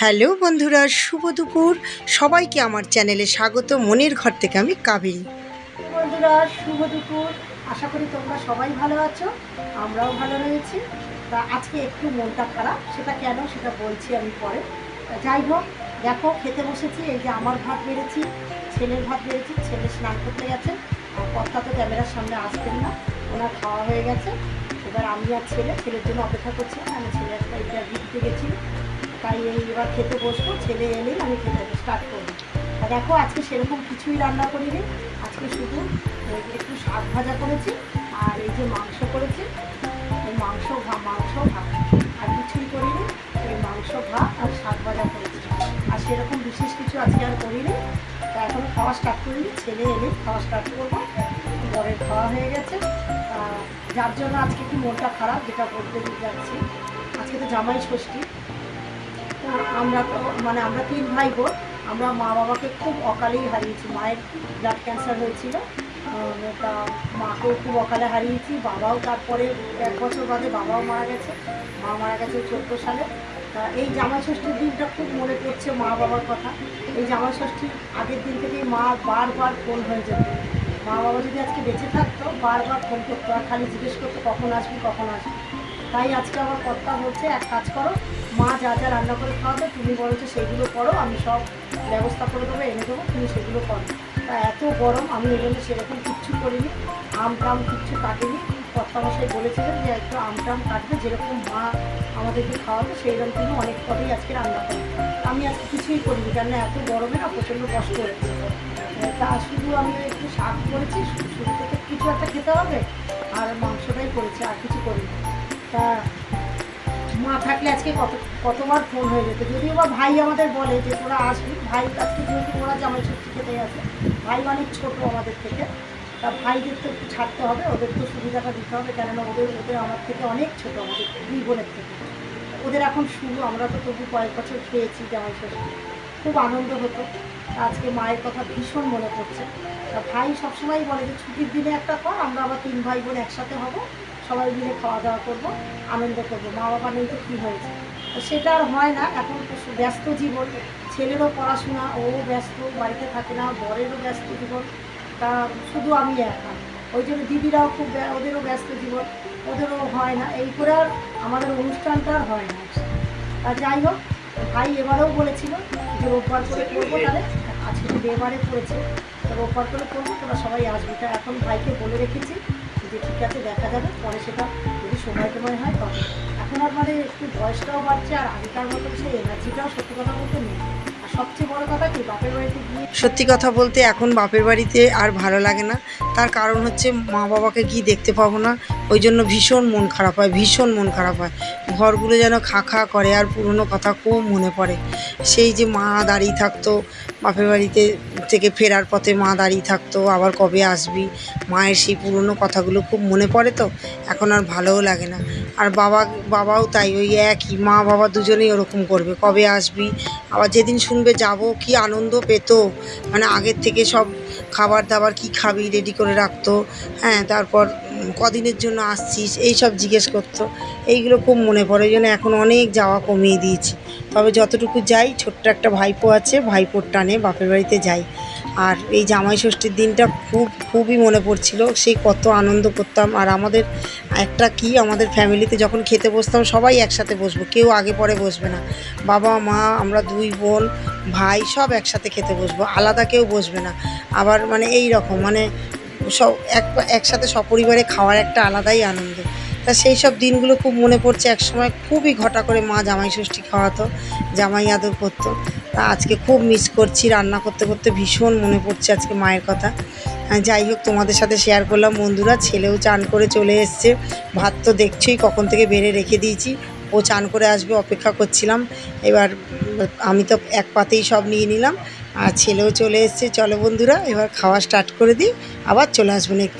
Hello বন্ধুরা, শুভ দুপুর। সবাইকে আমার চ্যানেলে স্বাগত। মনের ঘর থেকে আমি কাবেরী বন্ধুরা, শুভ দুপুর। আশা করি তোমরা সবাই ভালো আছো, আমরাও ভালো রয়েছি। তা আজকে একটু মনটা খারাপ, সেটা কেন সেটা বলছি আমি পরে। যাই হোক, দেখো খেতে বসেছি, এই যে আমার ভাত বেড়েছি, ছেলের ভাত বেড়েছি, ছেলে স্নান করতে গেছে, আর কর্তা তো ক্যামেরার সামনে আসবেন না, ওনার খাওয়া হয়ে গেছে। এবার আমি আর ছেলে, ছেলের জন্য অপেক্ষা করছি আমি ছেলে একটা ইন্টারভিউ দিতে গেছি তাই এই এবার খেতে বসবো, ছেলে এলেই আমি খেতে স্টার্ট করব। আর দেখো, আজকে সেরকম কিছুই রান্না করিনি। আজকে শুধু একটু শাক ভাজা করেছি আর এই যে মাংস করেছি। এই মাংস ভা- মাংস ভাত। আর কিছুই করিনি, এই মাংস, ভাত আর শাক ভাজা করেছি। আর সেরকম বিশেষ কিছু আজকে আর করিনি। তা এখন খাওয়া স্টার্ট করিনি, ছেলে এলে খাওয়া স্টার্ট করব। বরের খাওয়া হয়ে গেছে। যার জন্য আজকে একটু মনটা খারাপ, যেটা বলতে যাচ্ছি। আজকে তো জামাই ষষ্ঠী। আমরা তো মানে আমরা তিন ভাই বোন, আমরা মা বাবাকে খুব অকালেই হারিয়েছি। মায়ের ব্লাড ক্যান্সার হয়েছিল। তা মাকেও খুব অকালে হারিয়েছি। বাবাও তারপরে এক বছর বাদে বাবাও মারা গেছে। মা মারা গেছে চোদ্দ সালে। তা এই জামাই ষষ্ঠীর দিনটা খুব মনে পড়ছে মা বাবার কথা। এই জামাই ষষ্ঠীর আগের দিন থেকেই মা বারবার ফোন হয়ে যেত। মা বাবা যদি আজকে বেঁচে থাকতো, বারবার ফোন করতো। আর খালি জিজ্ঞেস করতো, কখন আসবি কখন আসবি? তাই আজকে আমার কর্তা হচ্ছে এক কাজ করো, মা যা যা রান্না করে খাওয়াবে, তুমি বলেছ সেগুলো করো, আমি সব ব্যবস্থা করে দেবো, এনে দেবো, তুমি সেগুলো করো। তা এত গরম, আমি এই জন্য সেরকম কিচ্ছু করিনি, আম টাম কিচ্ছু কাটিনি। কর্তামশাই বলেছিলেন যে একটু আম টাম কাটবে, যেরকম মা আমাদেরকে খাওয়াবে, সেই রকম তিনি অনেক পরেই আজকে রান্না করি। আমি আজকে কিছুই করিনি কেন এত গরমে না প্রচণ্ড কষ্ট হচ্ছে। তা শুধু আমি একটু শাক করেছি শুধু কিছু একটা খেতে হবে, আর মাংসটাই করেছি, আর কিছু করিনি। তা, মা থাকলে আজকে কত, কতবার ফোন হয়ে যেত। যদিও বা ভাই আমাদের বলে যে তোরা আসবি, ভাই আজকে যেহেতু ওরা জামাই ষষ্ঠী খেতে আছে ভাই অনেক ছোটো আমাদের থেকে, তা ভাইদের তো একটু ছাড়তে হবে, ওদের তো সুবিধাটা দিতে হবে, কেননা ওদের ওদের আমার থেকে অনেক ছোটো, আমাদের দুই বোনের থেকে। ওদের এখন শুরু আমরা তো তবু কয়েক বছর খেয়েছি জামাই ষষ্ঠী। খুব আনন্দ হতো। আজকে মায়ের কথা ভীষণ মনে পড়ছে। তা ভাই সবসময় বলে যে ছুটির দিনে একটা কর, আমরা আবার তিন ভাই বোন একসাথে হব। সবাই মিলে খাওয়া দাওয়া করব, আনন্দ করব। মা বাবা নেই তো কী হয়েছে? সেটা আর হয় না, এখন ব্যস্ত জীবন। ছেলেরও পড়াশোনা, ও ব্যস্ত, বাড়িতে থাকে না, বরেরও ব্যস্ত জীবন। তা শুধু আমি একা। ওই জন্য দিদিরাও খুব ওদেরও ব্যস্ত জীবন, ওদেরও হয় না। এই করে আর আমাদের অনুষ্ঠানটা আর হয় না। তা যাই হোক, ভাই এবারেও বলেছিল যে রোববার করে করব, তাহলে আজকে এবারে করেছে। রোববার করে করব, তোরা সবাই আসবি। তা এখন ভাইকে বলে রেখেছি যে ঠিক আছে, দেখা যাবে, পরে সেটা যদি সময় টময় হয়, তবে এখন আর মানে একটু বয়সটাও বাড়ছে, আর আগেকার মতো সেই এনার্জিটাও সত্যি কথা বলতে নেই। কি সত্যি কথা বলতে এখন বাপের বাড়িতে আর ভালো লাগে না। তার কারণ হচ্ছে মা বাবাকে গিয়ে দেখতে পাবো না, ওই জন্য ভীষণ মন খারাপ হয়, ভীষণ মন খারাপ হয়। ঘরগুলো যেন খা খা করে, আর পুরনো কথা খুব মনে পড়ে। সেই যে মা দাঁড়িয়ে থাকতো বাপের বাড়িতে থেকে ফেরার পথে মা দাঁড়িয়ে থাকতো, আবার কবে আসবি? মায়ের সেই পুরনো কথাগুলো খুব মনে পড়ে তো? এখন আর ভালোও লাগে না। আর বাবা, বাবাও তাই, ওই একই, মা, বাবা দুজনেই ওরকম করবে। কবে আসবি? আবার যেদিন শুনবে যাব, কি আনন্দ পেত? মানে আগের থেকে সব খাবার দাবার কি খাবি রেডি করে রাখতো হ্যাঁ তারপর কদিনের জন্য আসছিস, এই সব জিজ্ঞেস করতো। এইগুলো খুব মনে পড়ে ওই জন্য এখন অনেক যাওয়া কমিয়ে দিয়েছি। তবে যতটুকু যাই, ছোট্ট একটা ভাইপো আছে, ভাইপোর টানে বাপের বাড়িতে যাই। আর এই জামাই ষষ্ঠীর দিনটা খুব, খুবই মনে পড়ছিল সেই কত আনন্দ করতাম। আর আমাদের একটা কি আমাদের ফ্যামিলিতে যখন খেতে বসতাম, সবাই একসাথে বসবো, কেউ আগে পরে বসবে না। বাবা, মা, আমরা দুই বোন, ভাই সব একসাথে খেতে বসবো, আলাদা কেউ বসবে না। আবার মানে এই রকম মানে সব এক, একসাথে সপরিবারে খাওয়ার একটা আলাদাই আনন্দ। তা সেই সব দিনগুলো খুব মনে পড়ছে। একসময় খুবই ঘটা করে মা জামাই ষষ্ঠী খাওয়াতো, জামাই আদর করতো। তা আজকে খুব মিস করছি, রান্না করতে করতে ভীষণ মনে পড়ছে আজকে মায়ের কথা। যাই হোক, তোমাদের সাথে শেয়ার করলাম। বন্ধুরা, ছেলেও চান করে চলে এসছে। ভাত তো দেখছোই কখন থেকে বেড়ে রেখে দিয়েছি। ও চান করে আসবে, অপেক্ষা করছিলাম। এবার আমি তো এক পাতেই সব নিয়ে নিলাম। আর ছেলেও চলে এসছে। চলো বন্ধুরা, এবার খাওয়া স্টার্ট করে দিই। আবার চলে আসবেন এক